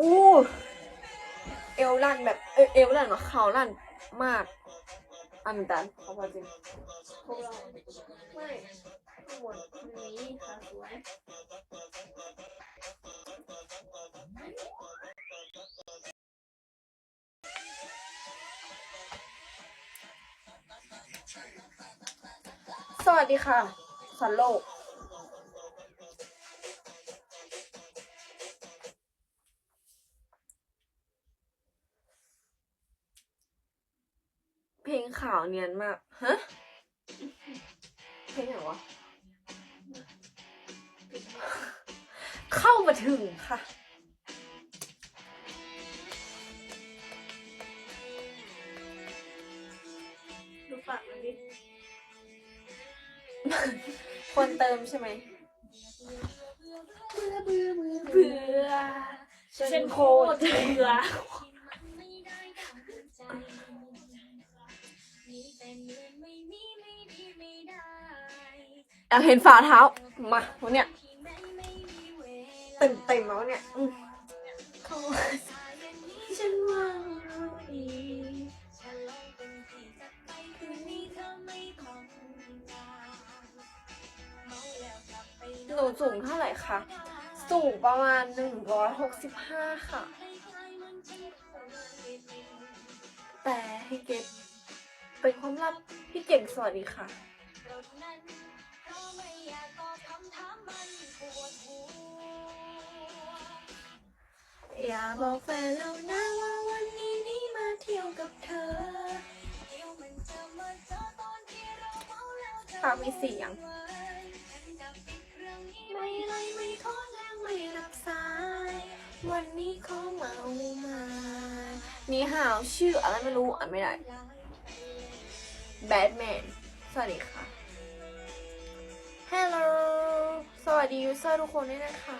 อู้เอวลั่นแบบเออเอวลั่นกว่าเข่าลั่นมากอามินตันเขาพอจริงพวกเราไม่ข้างบนนี้ค่ะสวยสวัสดีค่ะสันโลก เพลงขาวเนียนมาก ฮะ เพลงไหนวะ เข้ามาถึงค่ะ ดูปากมันดิคนเติมใช่ไหม เบื่อเบื่อเบื่อเบื่อฉันโคตรเบื่อ แอบเห็นฝ่าเท้า มาวันเนี้ยเต็มเต็มแล้วเนี่ยอืมฉันว่าดีหนูสูงเท่าไหร่คะ สูงประมาณหนึ่งร้อยหกสิบห้าค่ะ แต่ให้เก็บเป็นความลับพี่เก่งสวัสดีค่ะ อย่าบอกแฟนเรานะว่าวันนี้นี่มาเที่ยวกับเธอตามมีเสียงไม่ไล่ไม่โทษและไม่รับสาย วันนี้เขาเมามานี่ฮาวชื่ออะไรไม่รู้อ่านไม่ได้แบทแมน สวัสดีค่ะ ฮัลโหล สวัสดียูเซอร์ทุกคนด้วยนะคะ